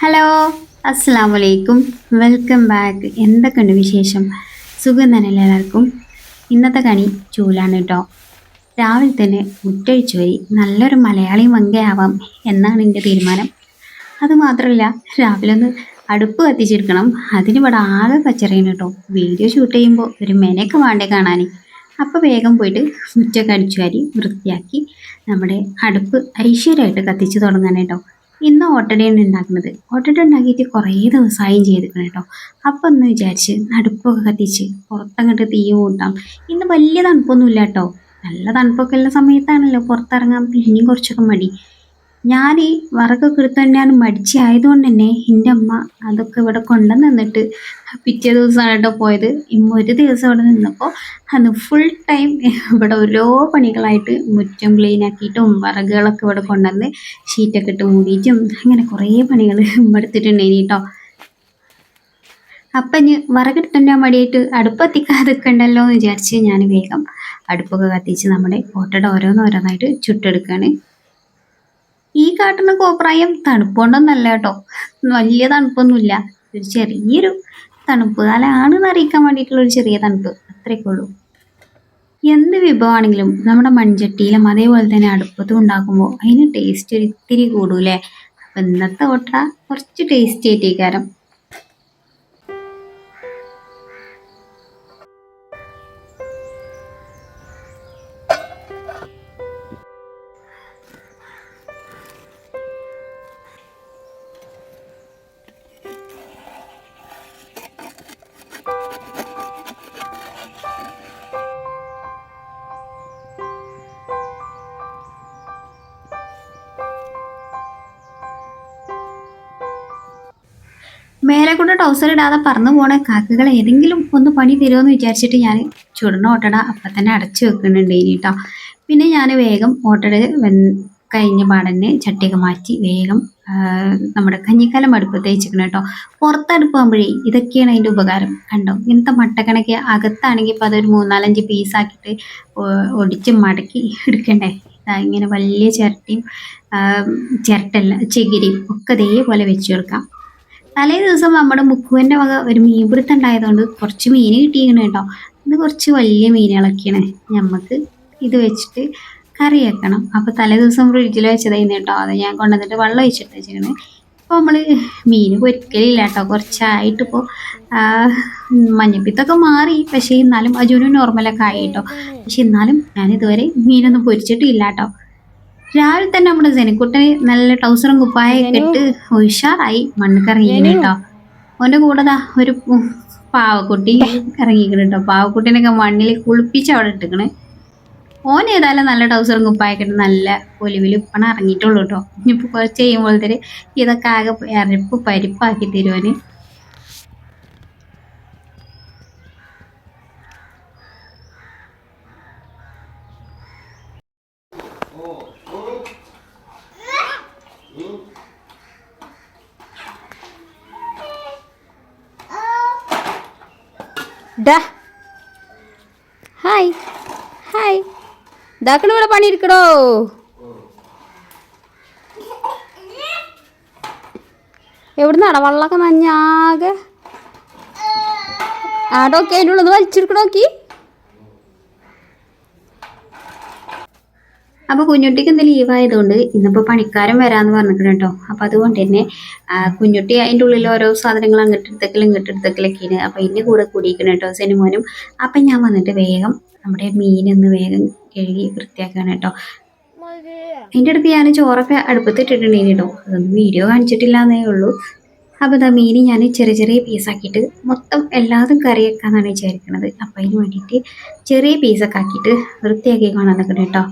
Hello അസ്സാം വലൈക്കും welcome back എന്തൊക്കെയുണ്ട് വിശേഷം? സുഖം തന്നെ എല്ലാവർക്കും. ഇന്നത്തെ കണി ചൂലാണ് കേട്ടോ രാവിലെ തന്നെ മുറ്റഴിച്ചു വരി. നല്ലൊരു മലയാളി മങ്കയാവാം എന്നാണ് എന്റെ തീരുമാനം. അതുമാത്രമല്ല രാവിലെ ഒന്ന് അടുപ്പ് കത്തിച്ചെടുക്കണം. അതിന് ഇവിടെ ആകെ കച്ചറിയാണ് കേട്ടോ വീഡിയോ ഷൂട്ട് ചെയ്യുമ്പോൾ ഒരു മെനയൊക്കെ വേണ്ടേ കാണാൻ അപ്പോൾ വേഗം പോയിട്ട് മുറ്റൊക്കെ അടിച്ചു വാരി വൃത്തിയാക്കി നമ്മുടെ അടുപ്പ് ഐശ്വര്യമായിട്ട് കത്തിച്ച് തുടങ്ങാൻ ഇന്ന് ഓട്ടടയാണ് ഉണ്ടാക്കുന്നത്. ഓട്ടട ഉണ്ടാക്കിയിട്ട് കുറേ ദിവസമായും ചെയ്തിരിക്കണം കേട്ടോ. അപ്പം ഒന്ന് വിചാരിച്ച് നടുപ്പൊക്കെ കത്തിച്ച് പുറത്തങ്ങോട്ട് തീ കൂട്ടാം. ഇന്ന് വലിയ തണുപ്പൊന്നുമില്ല കേട്ടോ. നല്ല തണുപ്പൊക്കെ ഉള്ള സമയത്താണല്ലോ പുറത്തിറങ്ങാൻ. പിന്നെയും കുറച്ചൊക്കെ മടി. ഞാൻ ഈ വറക്ക് എടുത്ത് തന്നെയാണ് മടിച്ചായതുകൊണ്ട് തന്നെ എന്റെ അമ്മ അതൊക്കെ ഇവിടെ കൊണ്ടു നിന്നിട്ട് പിറ്റേ ദിവസമാണ് കേട്ടോ പോയത്. ഇമ്മ ഒരു ദിവസം അവിടെ നിന്നപ്പോൾ അന്ന് ഫുൾ ടൈം ഇവിടെ ഓരോ പണികളായിട്ട് മുറ്റം ക്ലീൻ ആക്കിയിട്ടും വറകുകളൊക്കെ ഇവിടെ കൊണ്ടുവന്ന് ഷീറ്റൊക്കെ ഇട്ട് മൂടിയിട്ടും അങ്ങനെ കുറേ പണികൾ എടുത്തിട്ടുണ്ടായിനി കേട്ടോ അപ്പം ഇനി വിറകെടുത്തന്റെ മടിയായിട്ട് അടുപ്പ് കത്തിക്കാതെക്കണ്ടല്ലോ എന്ന് വിചാരിച്ച് ഞാൻ വേഗം അടുപ്പൊക്കെ കത്തിച്ച് നമ്മുടെ ഓട്ടയുടെ ഓരോന്നോരോന്നായിട്ട് ചുട്ടെടുക്കുകയാണ് ഈ കാട്ടുന്ന കോപ്രായം തണുപ്പുകൊണ്ടൊന്നല്ല കേട്ടോ. വലിയ തണുപ്പൊന്നുമില്ല. ഒരു ചെറിയൊരു തണുപ്പ് കാലമാണെന്ന് അറിയിക്കാൻ വേണ്ടിയിട്ടുള്ള ഒരു ചെറിയ തണുപ്പ്. അത്രയൊക്കെ ഉള്ളൂ. എന്ത് വിഭവമാണെങ്കിലും നമ്മുടെ മൺചട്ടിയിലും അതേപോലെ തന്നെ അടുപ്പത്തും ഉണ്ടാക്കുമ്പോൾ അതിന് ടേസ്റ്റ് ഒരു ഇത്തിരി കൂടൂലേ അപ്പം ഇന്നത്തെ ഓട്ട കുറച്ച് ടേസ്റ്റ് ആയിട്ടേക്കാരം ടൗസർ ഇടാതെ പറന്നു പോണ കാക്കകൾ ഏതെങ്കിലും ഒന്ന് പണി തരുമെന്ന് വിചാരിച്ചിട്ട് ഞാൻ ചുടണ ഓട്ടട അപ്പം തന്നെ അടച്ചു വെക്കുന്നുണ്ട് ഇനി കേട്ടോ പിന്നെ ഞാൻ വേഗം ഓട്ടട കഴിഞ്ഞ പാടന്നെ ചട്ടിയൊക്കെ മാറ്റി വേഗം നമ്മുടെ കഞ്ഞിക്കാലം അടുപ്പത്ത് വെച്ചിരിക്കണം കേട്ടോ പുറത്തടുപ്പാകുമ്പോഴേ ഇതൊക്കെയാണ് അതിന്റെ ഉപകാരം. കണ്ടോ? ഇങ്ങനത്തെ മട്ടക്കണക്ക് അകത്താണെങ്കിൽ ഇപ്പോൾ അതൊരു മൂന്നാലഞ്ച് പീസാക്കിയിട്ട് ഒടിച്ച് മടക്കി എടുക്കണ്ടേ? ഇങ്ങനെ വലിയ ചിരട്ടയും ചിരട്ടല്ല ചകിരിയും ഒക്കെ ഇതേപോലെ വെച്ച് കൊടുക്കാം. തലേ ദിവസം നമ്മുടെ മുക്കുവിന്റെ വക ഒരു മീൻ പിടുത്തം ഉണ്ടായതുകൊണ്ട് കുറച്ച് മീൻ കിട്ടിയിരിക്കണ കേട്ടോ. ഇത് കുറച്ച് വലിയ മീനുകളൊക്കെയാണ്. നമുക്ക് ഇത് വെച്ചിട്ട് കറി വെക്കണം. അപ്പോൾ തലേ ദിവസം ഫ്രിഡ്ജിൽ വെച്ചതായിരുന്നു കേട്ടോ. അത് ഞാൻ കൊണ്ടുവന്നിട്ട് വെള്ളം ഒഴിച്ചിട്ട് വെച്ചിരിക്കണേ. ഇപ്പോൾ നമ്മൾ മീൻ പൊരിക്കലില്ല കേട്ടോ. കുറച്ചായിട്ടിപ്പോൾ മഞ്ഞപ്പിത്തൊക്കെ മാറി. പക്ഷേ എന്നാലും അജുനും നോർമലൊക്കെ ആയി കേട്ടോ. പക്ഷെ എന്നാലും ഞാൻ ഇതുവരെ മീനൊന്നും പൊരിച്ചിട്ടില്ല കേട്ടോ. രാവിലെ തന്നെ നമ്മുടെ ജനക്കുട്ടന് നല്ല ടൗസറും കുപ്പായൊക്കെ ഇട്ട് ഉഷാറായി മണ്ണുക്കിറങ്ങിക്കണം കേട്ടോ. ഓന്റെ കൂടെ ദാ ഒരു പാവക്കുട്ടി ഇറങ്ങിക്കണം കേട്ടോ. പാവക്കുട്ടീനൊക്കെ മണ്ണിൽ കുളിപ്പിച്ച് അവിടെ ഇട്ടിക്കണ്. ഓൻ ഏതായാലും നല്ല ടൗസറും കുപ്പായൊക്കെ ഇട്ട് നല്ല ഒലിവിൽ ഇപ്പണ ഇറങ്ങിയിട്ടുള്ളൂ കേട്ടോ. ഇനിയിപ്പോൾ കുറച്ച് കഴിയുമ്പോഴത്തേന് ഇതൊക്കെ ആകെ അരപ്പ് പരിപ്പാക്കി തരുവാന് ഡാ. ഹായ്. ഹായ്. ഇതാക്കണ ഇവിടെ പണിയിരിക്കടോ എവിടുന്നാടാ? വള്ളമൊക്കെ നഞ്ഞാകെ. ആടൊക്കെ അതിന്റെ ഉള്ളത് വലിച്ചെടുക്കണോക്കി അപ്പോൾ കുഞ്ഞുട്ടിക്ക് ലീവ് ആയതുകൊണ്ട് ഇന്നിപ്പോൾ പണിക്കാരൻ വരാന്ന് പറഞ്ഞിട്ടുണ്ട് കേട്ടോ. അപ്പോൾ അതുകൊണ്ട് തന്നെ കുഞ്ഞുട്ടി അതിന്റെ ഉള്ളിൽ ഓരോ സാധനങ്ങൾ അങ്ങോട്ട് എടുത്തേക്കലും ഇങ്ങോട്ട് എടുത്തേക്കലൊക്കെയാണ് അപ്പോൾ ഇതിന്റെ കൂടെ കൂടിയിരിക്കണം കേട്ടോ സിനിമോനും. അപ്പം ഞാൻ വന്നിട്ട് വേഗം നമ്മുടെ മീനൊന്ന് വേഗം കഴുകി വൃത്തിയാക്കുകയാണ് കേട്ടോ. അതിന്റെ അടുത്ത് ഞാൻ ചോറൊക്കെ അടുപ്പത്തിട്ടിട്ടുണ്ടെങ്കിൽ കേട്ടോ അതൊന്നും വീഡിയോ കാണിച്ചിട്ടില്ല എന്നേ ഉള്ളൂ. അപ്പോൾ ഇതാ മീൻ ഞാൻ ചെറിയ ചെറിയ പീസാക്കിയിട്ട് മൊത്തം എല്ലാതും കറി വെക്കാന്നാണ് വിചാരിക്കുന്നത് അപ്പോൾ അതിന് വേണ്ടിയിട്ട് ചെറിയ പീസൊക്കെ ആക്കിയിട്ട് വൃത്തിയാക്കി നിൽക്കണം കേട്ടോ.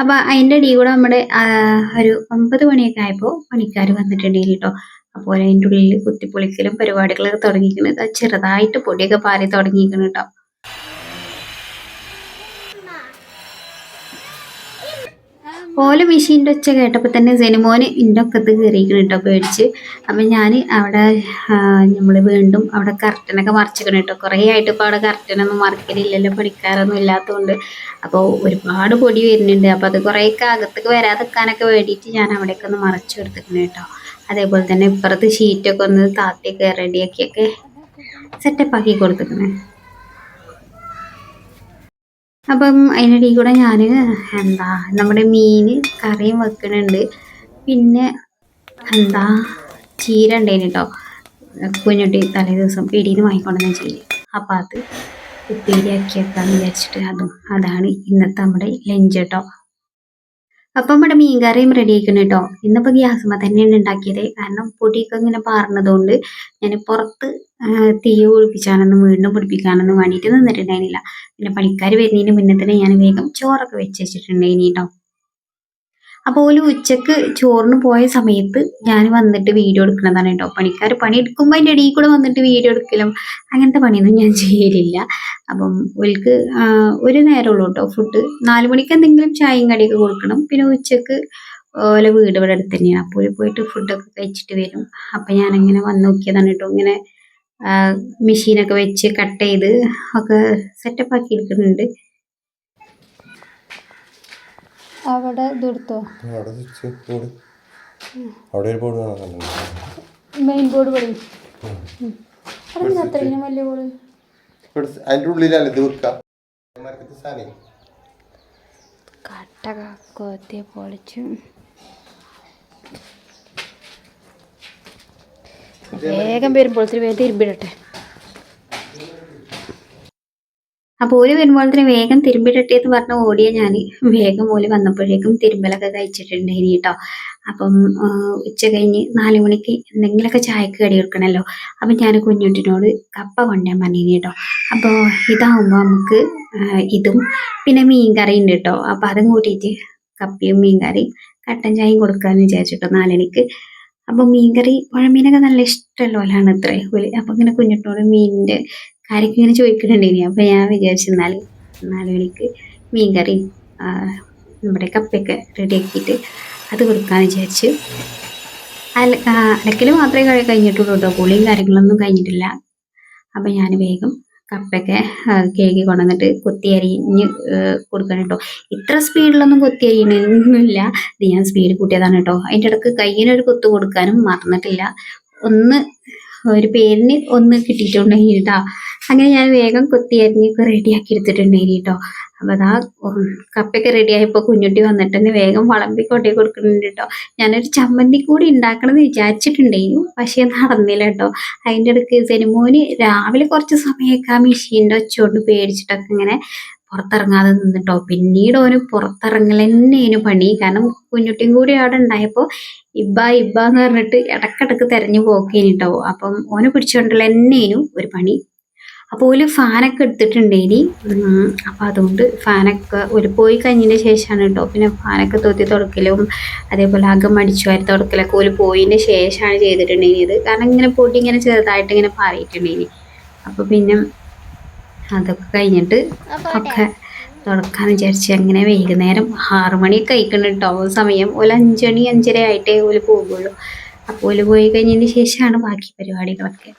അപ്പോൾ അതിന്റെ ഇടയിൽ കൂടെ നമ്മുടെ ഒരു ഒമ്പത് മണിയൊക്കെ ആയപ്പോ പണിക്കാർ വന്നിട്ടുണ്ടെങ്കിൽ കേട്ടോ. അപ്പോൾ അതിന്റെ ഉള്ളിൽ കുത്തിപ്പൊളിക്കലും പരിപാടികളൊക്കെ തുടങ്ങിയിരിക്കുന്നത് ചെറുതായിട്ട് പൊടിയൊക്കെ പാറി തുടങ്ങിയിരിക്കണം കേട്ടോ. ഓല മെഷീന്റെ ഒച്ച കേട്ടപ്പോൾ തന്നെ സെനിമോന് എന്റെ ഒക്കത്ത് കയറിയിരിക്കണം കേട്ടോ പേടിച്ച്. അപ്പം ഞാൻ അവിടെ നമ്മൾ വീണ്ടും അവിടെ കർട്ടനൊക്കെ മറിച്ചിക്കണം കേട്ടോ. കുറേ ആയിട്ട് ഇപ്പോൾ അവിടെ കർട്ടനൊന്നും മറിക്കലില്ലല്ലോ പണിക്കാരൊന്നും ഇല്ലാത്തതുകൊണ്ട് അപ്പോൾ ഒരുപാട് പൊടി വരുന്നുണ്ട്. അപ്പോൾ അത് കുറേയൊക്കെ അകത്തേക്ക് വരാതെക്കാനൊക്കെ വേണ്ടിയിട്ട് ഞാൻ അവിടെയൊക്കെ ഒന്ന് മറച്ചു കൊടുത്തിട്ടുണ്ട് കേട്ടോ. അതേപോലെ തന്നെ ഇപ്പുറത്ത് ഷീറ്റൊക്കെ ഒന്ന് താത്തിയൊക്കെ റെഡിയാക്കിയൊക്കെ സെറ്റപ്പ് ആക്കി കൊടുത്തിട്ടുണ്ട് അപ്പം അതിനിടയിൽ കൂടെ ഞാൻ എന്താ നമ്മുടെ മീൻ കറിയും വെക്കുന്നുണ്ട് പിന്നെ എന്താ ചീര ഉണ്ടായിന് കേട്ടോ കുഞ്ഞുട്ടി തലേ ദിവസം പിടിയിൽ നിന്ന് വാങ്ങിക്കൊണ്ടുവന്ന ചീര അപ്പം അത് ഉപ്പേരിയാക്കി വിചാരിച്ചിട്ട് അതും അതാണ് ഇന്നത്തെ നമ്മുടെ ലഞ്ച് കേട്ടോ അപ്പം ഇവിടെ മീൻ കറിയും റെഡി ആക്കണം കേട്ടോ ഇന്നിപ്പോൾ ഗ്യാസുമ്മ തന്നെയാണ് ഉണ്ടാക്കിയത് കാരണം പൊടിയൊക്കെ ഇങ്ങനെ പാർന്നതുകൊണ്ട് ഞാൻ പുറത്ത് തീ ഒഴിപ്പിച്ചാനൊന്നും വീണ്ടും പിടിപ്പിക്കാനൊന്നും വേണ്ടിയിട്ട് നിന്നിട്ടുണ്ടായിരുന്നില്ല. പിന്നെ പണിക്കാർ വരുന്നതിന് മുന്നേ തന്നെ ഞാൻ വേഗം ചോറൊക്കെ വെച്ച് വെച്ചിട്ടുണ്ടായിനി കേട്ടോ അപ്പോൾ ഒരു ഉച്ചയ്ക്ക് ചോറിന് പോയ സമയത്ത് ഞാൻ വന്നിട്ട് വീഡിയോ എടുക്കുന്നതാണ് കേട്ടോ. പണിക്കാർ പണി എടുക്കുമ്പോൾ അതിന്റെ ഇടയിൽ കൂടെ വന്നിട്ട് വീഡിയോ എടുക്കലും അങ്ങനത്തെ പണിയൊന്നും ഞാൻ ചെയ്യലില്ല. അപ്പം ഒൽക്ക് ഒരു നേരമുള്ളൂ കേട്ടോ ഫുഡ് നാല് മണിക്ക് എന്തെങ്കിലും ചായയും കടിയൊക്കെ കൊടുക്കണം. പിന്നെ ഉച്ചയ്ക്ക് ഓല വീട് ഇവിടെ അടുത്ത് തന്നെയാണ്. അപ്പോൾ പോയിട്ട് ഫുഡൊക്കെ കഴിച്ചിട്ട് വരും. അപ്പം ഞാനങ്ങനെ വന്ന് നോക്കിയതാണ് കേട്ടോ. ഇങ്ങനെ മെഷീനൊക്കെ വെച്ച് കട്ട് ചെയ്ത് ഒക്കെ സെറ്റപ്പ് ആക്കി എടുക്കുന്നുണ്ട്. അവിടെ ഇതെടുത്തോ അവിടെ ബോർഡ് അവിടെ ഒരു ബോർഡ് മെയിൻ ബോർഡ് പണി അതെന്താ അത്രയും വലിയ ബോർഡ് അതിന്റെ ഉള്ളിലല്ലേ ഇത് വെക്കുക കട്ട കൊത്തി പൊളിച്ചു. വേഗം വരുമ്പോൾ വേഗം തിരുമ്പിടട്ടെ. അപ്പോൾ ഓൽ വരുമ്പോഴത്തേന് വേഗം തിരുമ്പിടട്ടെ എന്ന് പറഞ്ഞ് ഓടിയ ഞാൻ വേഗം ഓൽ വന്നപ്പോഴേക്കും തിരുമ്പലൊക്കെ കഴിച്ചിട്ടുണ്ടായിനി കേട്ടോ അപ്പം ഉച്ച കഴിഞ്ഞ് നാല് മണിക്ക് എന്തെങ്കിലുമൊക്കെ ചായക്ക് കടി കൊടുക്കണല്ലോ. അപ്പം ഞാൻ കുഞ്ഞുട്ടിനോട് കപ്പ കൊണ്ടുവരാൻ പറഞ്ഞിനി കേട്ടോ അപ്പോൾ ഇതാവുമ്പോൾ നമുക്ക് ഇതും പിന്നെ മീൻ കറി ഉണ്ട് കേട്ടോ അപ്പം അതും കൂട്ടിയിട്ട് കപ്പയും മീൻ കറിയും കട്ടൻ ചായയും കൊടുക്കാമെന്ന് വിചാരിച്ചിട്ടോ നാലണിക്ക് അപ്പം മീൻകറി പുഴമീനൊക്കെ നല്ല ഇഷ്ടമുള്ള പോലെയാണ് ഇത്രേ അപ്പം ഇങ്ങനെ കുഞ്ഞിട്ടോട് മീനിന്റെ കാര്യമൊക്കെ ഇങ്ങനെ ചോദിക്കുന്നുണ്ടേനി അപ്പം ഞാൻ വിചാരിച്ചു നാല് നാല് മണിക്ക് മീൻകറി ആ, നമ്മുടെ കപ്പയൊക്കെ റെഡിയാക്കിയിട്ട് അത് കൊടുക്കാമെന്ന് വിചാരിച്ചു. അല്ല അലക്കൽ മാത്രമേ കഴി കഴിഞ്ഞിട്ടുള്ളൂ കേട്ടോ പുളിയും കാര്യങ്ങളൊന്നും കഴിഞ്ഞിട്ടില്ല. അപ്പം ഞാൻ വേഗം കപ്പയൊക്കെ കേക്കി കൊണ്ടുവന്നിട്ട് കൊത്തി അരിഞ്ഞ് കൊടുക്കണം കേട്ടോ ഇത്ര സ്പീഡിലൊന്നും കൊത്തി അരിയണമെന്നില്ല ഇത് ഞാൻ സ്പീഡ് കൂട്ടിയതാണ് കേട്ടോ അതിന്റെ ഇടയ്ക്ക് കയ്യിനൊരു കൊത്ത് കൊടുക്കാനും മറന്നിട്ടില്ല. ഒന്ന് ഒരു പേരിന് ഒന്ന് കിട്ടിയിട്ടുണ്ടെങ്കിൽ കേട്ടോ. അങ്ങനെ ഞാൻ വേഗം കുത്തി അരിഞ്ഞൊക്കെ റെഡിയാക്കി എടുത്തിട്ടുണ്ടെങ്കിൽ കേട്ടോ. അപ്പോൾ അതാ കപ്പയൊക്കെ റെഡിയായപ്പോൾ കുഞ്ഞുട്ടി വന്നിട്ട് വേഗം വളമ്പി കൊണ്ടേ കൊടുക്കുന്നുണ്ട് കേട്ടോ. ഞാനൊരു ചമ്മന്തി കൂടി ഉണ്ടാക്കണമെന്ന് വിചാരിച്ചിട്ടുണ്ടായിരുന്നു പക്ഷേ നടന്നില്ല കേട്ടോ. അതിന്റെ ഇടയ്ക്ക് സെനിമോന് രാവിലെ കുറച്ച് സമയമൊക്കെ ആ മെഷീന്റെ ഒച്ചകൊണ്ട് പേടിച്ചിട്ടൊക്കെ ഇങ്ങനെ പുറത്തിറങ്ങാതെ നിന്നിട്ടോ. പിന്നീട് ഓന് പുറത്തിറങ്ങൽ തന്നെയാണ് പണി. കാരണം കുഞ്ഞുട്ടിയും കൂടി അവിടെ ഉണ്ടായപ്പോൾ ഇബ്ബ ഇബ്ബ എന്ന് പറഞ്ഞിട്ട് ഇടക്കിടക്ക് തെരഞ്ഞു പോക്കേനിട്ടോ. അപ്പം ഓനെ പിടിച്ചുകൊണ്ടുള്ള തന്നെയായിരുന്നു ഒരു പണി. അപ്പോൾ ഓൽ ഫാനൊക്കെ എടുത്തിട്ടുണ്ടേനി. ഉം, അപ്പം അതുകൊണ്ട് ഫാനൊക്കെ ഒരു പോയി കഴിഞ്ഞതിന് ശേഷമാണ് കേട്ടോ പിന്നെ ഫാനൊക്കെ തൊത്തി തുടക്കലും അതേപോലെ അകം അടിച്ചു വാരി തുടക്കലൊക്കെ ഓൽ പോയതിന് ശേഷമാണ് ചെയ്തിട്ടുണ്ടെങ്കിൽ കാരണം ഇങ്ങനെ പൊടി ഇങ്ങനെ ചെറുതായിട്ട് ഇങ്ങനെ പാറിയിട്ടുണ്ടേനി. അപ്പോൾ പിന്നെ അതൊക്കെ കഴിഞ്ഞിട്ട് ഒക്കെ തുടക്കാൻ വിചാരിച്ച് അങ്ങനെ വൈകുന്നേരം ആറു മണിയൊക്കെ കഴിക്കണം കേട്ടോ സമയം ഒരു അഞ്ചണി അഞ്ചര ആയിട്ടേ ഓൽ പോകുള്ളൂ. അപ്പോൾ ഓൽ പോയി കഴിഞ്ഞതിന് ശേഷമാണ് ബാക്കി പരിപാടികളൊക്കെ.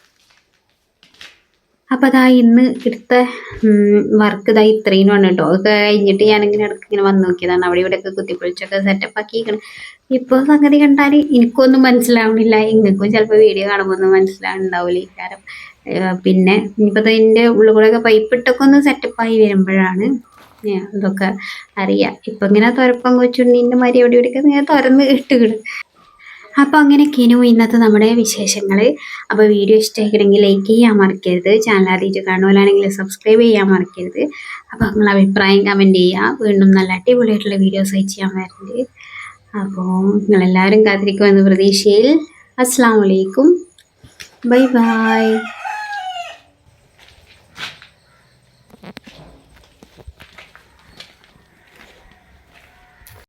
അപ്പൊ അതാ ഇന്ന് എടുത്ത വർക്ക് ഇതാ ഇത്രയും കേട്ടോ അത് കഴിഞ്ഞിട്ട് ഞാനിങ്ങനെ ഇടയ്ക്ക് ഇങ്ങനെ വന്ന് നോക്കിയതാണ്. അവിടെ ഇവിടെയൊക്കെ കുത്തിപ്പൊളിച്ചൊക്കെ സെറ്റപ്പ് ആക്കിയിരിക്കണം ഇപ്പോൾ സംഗതി കണ്ടാൽ എനിക്കൊന്നും മനസ്സിലാവണില്ല. നിങ്ങൾക്കും ചിലപ്പോൾ വീഡിയോ കാണുമ്പോൾ ഒന്നും മനസ്സിലാവുന്നുണ്ടാവില്ല കാരണം പിന്നെ ഇനിയിപ്പോൾ ഇതിന്റെ ഉള്ളിൽ കൂടെയൊക്കെ പൈപ്പ് ഇട്ടൊക്കെ ഒന്ന് സെറ്റപ്പായി വരുമ്പോഴാണ് ഇതൊക്കെ അറിയാം. ഇപ്പം ഇങ്ങനെ തുരപ്പം കൊച്ചുണ്ണീന്റെ മരി എവിടെ ഇവിടെയൊക്കെ ഇങ്ങനെ തുറന്ന് ഇട്ടുകിടും അപ്പോൾ അങ്ങനെയൊക്കെയാണ് ഇന്നത്തെ നമ്മുടെ വിശേഷങ്ങൾ അപ്പോൾ വീഡിയോ ഇഷ്ടമായിക്കണമെങ്കിൽ ലൈക്ക് ചെയ്യാൻ മറക്കരുത്. ചാനൽ ആദ്യമായിട്ട് കാണുമല്ലാണെങ്കിൽ സബ്സ്ക്രൈബ് ചെയ്യാൻ മറക്കരുത്. അപ്പോൾ നിങ്ങൾ അഭിപ്രായം കമന്റ് ചെയ്യുക വീണ്ടും നല്ല അടിപൊളിയായിട്ടുള്ള വീഡിയോസ് അയച്ച് ചെയ്യാൻ വരുന്നുണ്ട് അപ്പോൾ നിങ്ങളെല്ലാവരും കാത്തിരിക്കുമെന്ന പ്രതീക്ഷയിൽ. അസ്സാം വലൈക്കും ബൈ ബൈ